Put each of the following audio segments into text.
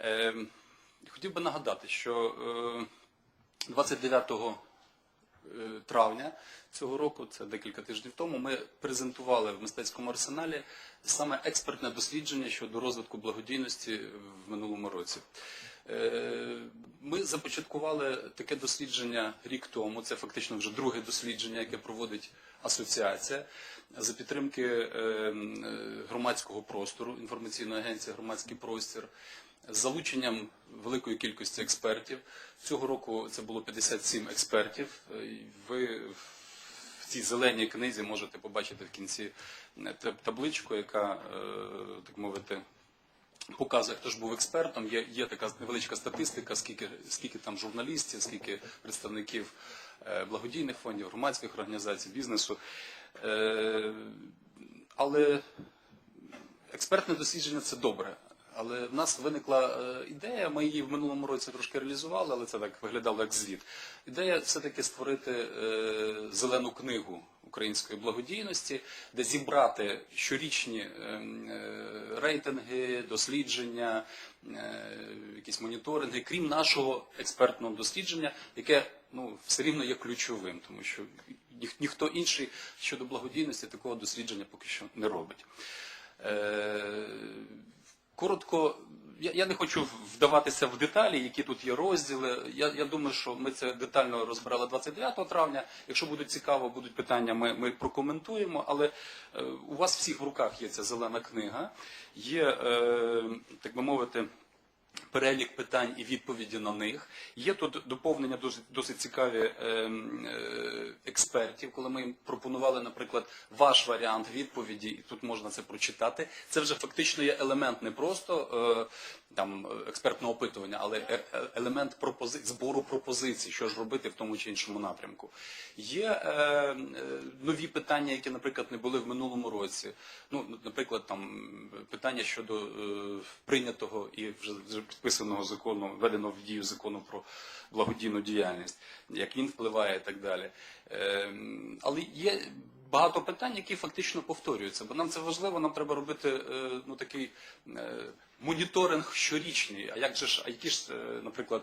Е, Хотів би нагадати, що е, 29 е, травня цього року, це декілька тижнів тому, ми презентували в мистецькому арсеналі саме експертне дослідження щодо розвитку благодійності в минулому році. Е, Ми започаткували таке дослідження рік тому. Це фактично вже друге дослідження, яке проводить асоціація за підтримки е, громадського простору, інформаційної агенції Громадський простір з залученням великої кількості експертів. Цього року це було 57 експертів. Е, Ви в цій зеленій книзі можете побачити в кінці табличку, яка, так мовити, показує, хто ж був експертом. Є, є така невеличка статистика, скільки, скільки там журналістів, скільки представників е, благодійних фондів, громадських організацій, бізнесу. Е, Але експертне дослідження це добре. Але в нас виникла е, ідея, ми її в минулому році трошки реалізували, але це так виглядало як звіт. Ідея все-таки створити зелену книгу української благодійності, де зібрати щорічні е, е, рейтинги, дослідження, е, якісь моніторинги, крім нашого експертного дослідження, яке ну, все рівно є ключовим, тому що ніх- ніхто інший щодо благодійності такого дослідження поки що не робить. Коротко, я, я не хочу вдаватися в деталі, які тут є розділи. Я, я думаю, що ми це детально розбирали 29 травня. Якщо буде цікаво, будуть питання, ми, ми прокоментуємо. Але е, у вас всіх в руках є ця зелена книга, є, е, так би мовити, перелік питань і відповіді на них. Є тут доповнення досить, досить цікаві ем, е, експертів, коли ми їм пропонували, наприклад, ваш варіант відповіді, і тут можна це прочитати. Це вже фактично є елемент не просто е, там експертного опитування, але е- елемент пропози... збору пропозицій, що ж робити в тому чи іншому напрямку. Є нові питання, які, наприклад, не були в минулому році. Ну, наприклад, там питання щодо прийнятого і вже, вже закону, введеного в дію закону про благодійну діяльність, як він впливає і так далі. Е, але є багато питань, які фактично повторюються, бо нам це важливо, нам треба робити е, ну, такий е, моніторинг щорічний. А як же ж, а які ж, е, наприклад,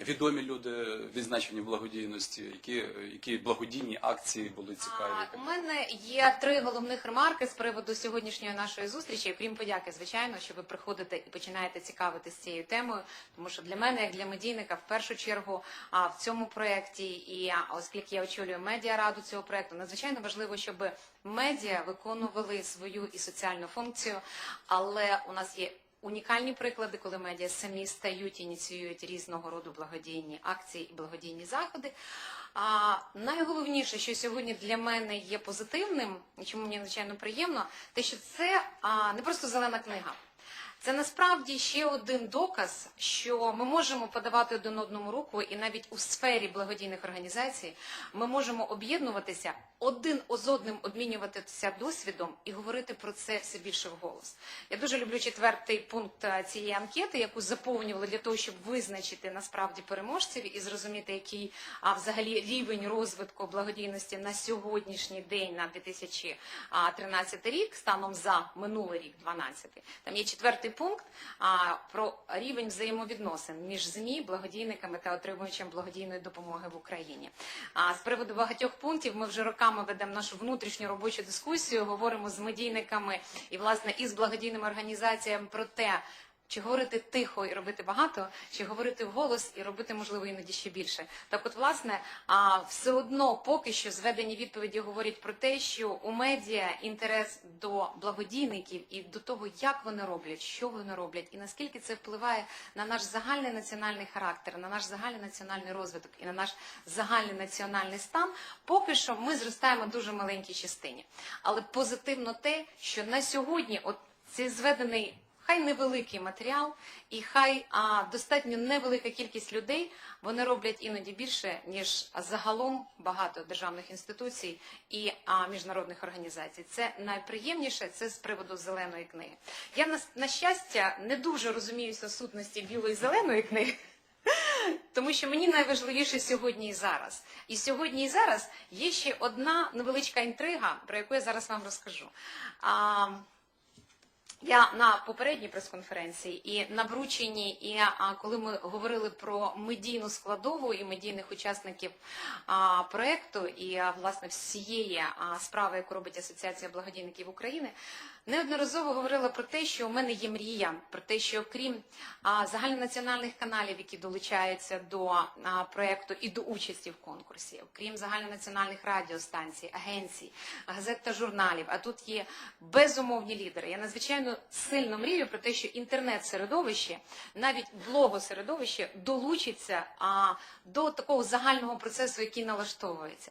відомі люди відзначені благодійності, які, які благодійні акції були цікаві? А, У мене є три головних ремарки з приводу сьогоднішньої нашої зустрічі. Крім подяки, звичайно, що ви приходите і починаєте цікавитися цією темою, тому що для мене, як для медійника, в першу чергу а, в цьому проєкті, і оскільки я очолюю медіараду цього проєкту, надзвичайно важливо, щоб медіа виконували свою і соціальну функцію, але у нас є. Унікальні приклади, коли медіа самі стають, ініціюють різного роду благодійні акції і благодійні заходи. А найголовніше, що сьогодні для мене є позитивним, і чому мені надзвичайно приємно, те, що це а, не просто зелена книга. Це насправді ще один доказ, що ми можемо подавати один одному руку, і навіть у сфері благодійних організацій ми можемо об'єднуватися один з одним, обмінюватися досвідом і говорити про це все більше вголос. Я дуже люблю четвертий пункт е, цієї анкети, яку заповнювали для того, щоб визначити насправді переможців і зрозуміти, який а, взагалі рівень розвитку благодійності на сьогоднішній день на 2013 рік, станом за минулий рік, 12. Там є четвертий пункт а, про рівень взаємовідносин між ЗМІ, благодійниками та отримувачем благодійної допомоги в Україні. А з приводу багатьох пунктів ми вже роками ведемо нашу внутрішню робочу дискусію, говоримо з медійниками і власне і з благодійними організаціями про те. Чи говорити тихо і робити багато, чи говорити вголос і робити можливо іноді ще більше. Так, от, власне, а все одно поки що зведені відповіді говорять про те, що у медіа інтерес до благодійників і до того, як вони роблять, що вони роблять, і наскільки це впливає на наш загальний національний характер, на наш загальний національний розвиток і на наш загальний національний стан. Поки що ми зростаємо дуже маленькій частині. Але позитивно те, що на сьогодні, от цей зведений хай невеликий матеріал, і хай а, достатньо невелика кількість людей вони роблять іноді більше ніж загалом багато державних інституцій і а, міжнародних організацій. Це найприємніше. Це з приводу зеленої книги. Я на, на щастя не дуже розуміюся сутності білої зеленої книги. Тому що мені найважливіше сьогодні і зараз. І сьогодні і зараз є ще одна невеличка інтрига, про яку я зараз вам розкажу. Я на попередній прес-конференції і на врученні, і коли ми говорили про медійну складову і медійних учасників а, проекту, і власне всієї справи, яку робить Асоціація благодійників України, неодноразово говорила про те, що у мене є мрія, про те, що крім а, загальнонаціональних каналів, які долучаються до а, проекту і до участі в конкурсі, крім загальнонаціональних радіостанцій, агенцій, газет та журналів, а тут є безумовні лідери. Я надзвичайно сильно мрію про те, що інтернет-середовище, навіть блогосередовище долучиться а, до такого загального процесу, який налаштовується.